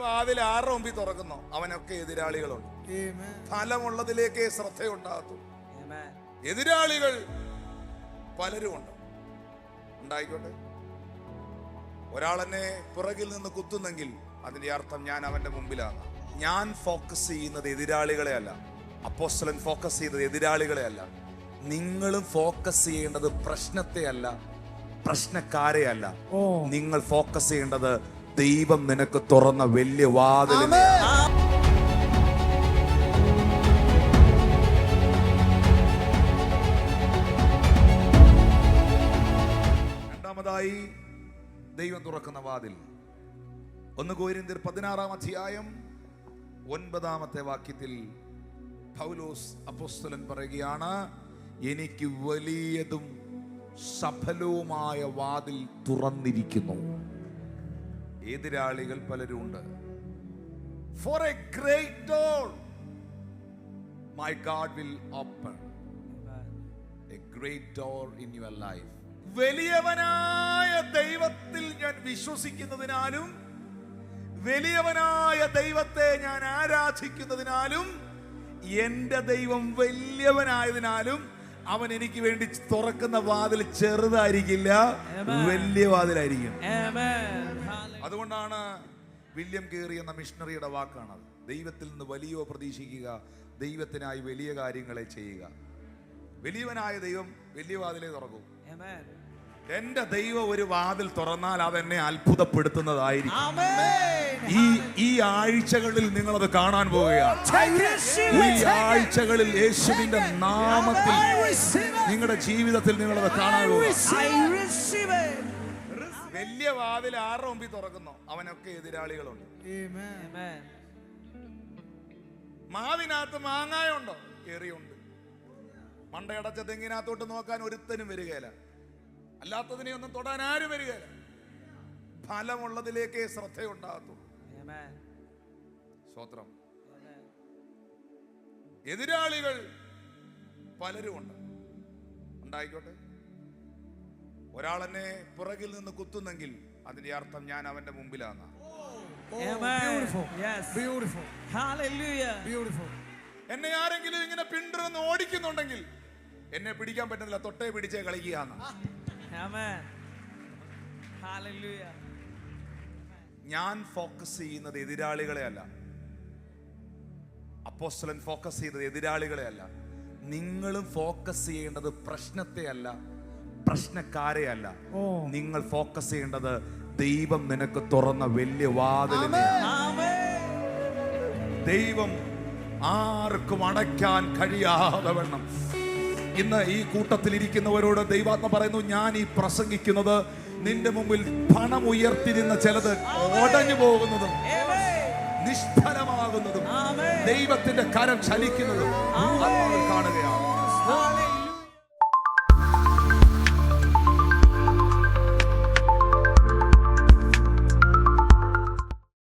വാതിൽ ആരുടെ മുമ്പിൽ തുറക്കുന്നോ? അവനൊക്കെ എതിരാളികളുണ്ട്. ഫലമുള്ളതിലേക്കേ ശ്രദ്ധയുണ്ടാകത്തു. എതിരാളികൾ പലരും ഉണ്ട് ഉണ്ടായിക്കോട്ടെ ഒരാളെന്നെ പുറകിൽ നിന്ന് കുത്തുന്നെങ്കിൽ അതിന്റെ അർത്ഥം ഞാൻ അവന്റെ മുമ്പിലാണ്. ഞാൻ ഫോക്കസ് ചെയ്യുന്നത് എതിരാളികളെ അല്ല. അപ്പോസ്റ്റലൻ ഫോക്കസ് ചെയ്യുന്നത് എതിരാളികളെ അല്ല. നിങ്ങളും ഫോക്കസ് ചെയ്യേണ്ടത് പ്രശ്നത്തെ അല്ല. പ്രശ്നക്കാരെ അല്ല. നിങ്ങൾ ഫോക്കസ് ചെയ്യേണ്ടത് ദൈവം നിനക്ക് തുറന്ന വലിയ വാതിലിനെ രണ്ടാമതായി ദൈവം തുറക്കുന്ന വാതിൽ. ഒന്ന് കോരിന്തിർ പതിനാറാം അധ്യായം ഒൻപതാമത്തെ വാക്യത്തിൽ പൗലോസ് അപ്പോസ്തലൻ പറയുകയാണ് എനിക്ക് വലിയതും സഫലവുമായ വാതിൽ തുറന്നിരിക്കുന്നു. എതിരാളികൾ പലരും ഉണ്ട് for a great door my God will open a great door in your life വലിയവനായ ദൈവത്തിൽ ഞാൻ വിശ്വസിക്കുന്നതിനാലും വലിയവനായ ദൈവത്തെ ഞാൻ ആരാധിക്കുന്നതിനാലും എന്റെ ദൈവം വലിയവനായതിനാലും അവൻ എനിക്ക് വേണ്ടി തുറക്കുന്ന വാതിൽ ചെറുതായിരിക്കില്ല വലിയ വാതിലായിരിക്കും. അതുകൊണ്ടാണ് വില്യം കീറി എന്ന മിഷണറിയുടെ വാക്കാണത്. ദൈവത്തിൽ നിന്ന് വലിയോ പ്രതീക്ഷിക്കുക ദൈവത്തിനായി വലിയ കാര്യങ്ങളെ ചെയ്യുക. വലിയവനായ ദൈവം വലിയ വാതിലേ തുറക്കും. എന്റെ ദൈവം ഒരു വാതിൽ തുറന്നാൽ അതെന്നെ അത്ഭുതപ്പെടുത്തുന്നതായിരിക്കും. ഈ ഈ ആഴ്ചകളിൽ നിങ്ങൾ അത് കാണാൻ പോവുകയാണ്. ഈ ആഴ്ചകളിൽ യേശുവിന്റെ നാമത്തിൽ. നിങ്ങളുടെ ജീവിതത്തിൽ കാണാൻ പോവുക. I receive it. വലിയ വാതിൽ ആരുടെ മുമ്പിൽ തുറക്കുന്നു? അവനൊക്കെ എതിരാളികളുണ്ട്. മാവിനകത്ത് മാങ്ങായുണ്ടോ? കേറിയുണ്ട് മണ്ടയടച്ച തെങ്ങിനകത്തോട്ട് നോക്കാൻ ഒരുത്തനും വരികയില്ല. അല്ലാത്തതിനെ ഒന്നും തൊടാൻ ആരും വരികയില്ല ഫലമുള്ളതിലേക്കേ ശ്രദ്ധയുണ്ടാകത്തുള്ളൂ. സ്വത്രം എതിരാളികൾ പലരും ഉണ്ട് ഉണ്ടായിക്കോട്ടെ എന്നെ പുറകിൽ നിന്ന് കുത്തുന്നെങ്കിൽ അതിന്റെ അർത്ഥം ഞാൻ അവന്റെ മുമ്പിലാണ് Amen. Beautiful. Yes. Beautiful. Hallelujah. Beautiful. എന്നെ ആരെങ്കിലും ഇങ്ങനെ പിന്തുടർന്ന് ഓടിക്കുന്നുണ്ടെങ്കിൽ എന്നെ പിടിക്കാൻ പറ്റുന്നില്ല തൊട്ടേ പിടിച്ചേ കളിക്കുകയാണ്. Hallelujah. ഞാൻ ഫോക്കസ് ചെയ്യുന്നത് എതിരാളികളെ അല്ല. അപ്പോസ്റ്റലൻ ഫോക്കസ് ചെയ്തത് എതിരാളികളെ അല്ല. നിങ്ങളും ഫോക്കസ് ചെയ്യേണ്ടത് പ്രശ്നത്തെ അല്ല പ്രശ്നക്കാരെ അല്ല. നിങ്ങൾ ഫോക്കസ് ചെയ്യേണ്ടത് ദൈവം നിനക്ക് തുറന്ന വലിയ വാതിലിനെ. ദൈവം ആർക്കും അടയ്ക്കാൻ കഴിയാതെ വണ്ണം. ഇന്ന് ഈ കൂട്ടത്തിൽ ഇരിക്കുന്നവരോട് ദൈവാത്മ പറയുന്നു ഞാൻ ഈ പ്രസംഗിക്കുന്നത് നിന്റെ മുമ്പിൽ പണം ഉയർത്തിരുന്ന ചിലത് ഓടഞ്ഞു പോകുന്നതും നിഷ്ഫലമാകുന്നതും ദൈവത്തിന്റെ കരം ചലിക്കുന്നതും കാണുകയാണ്.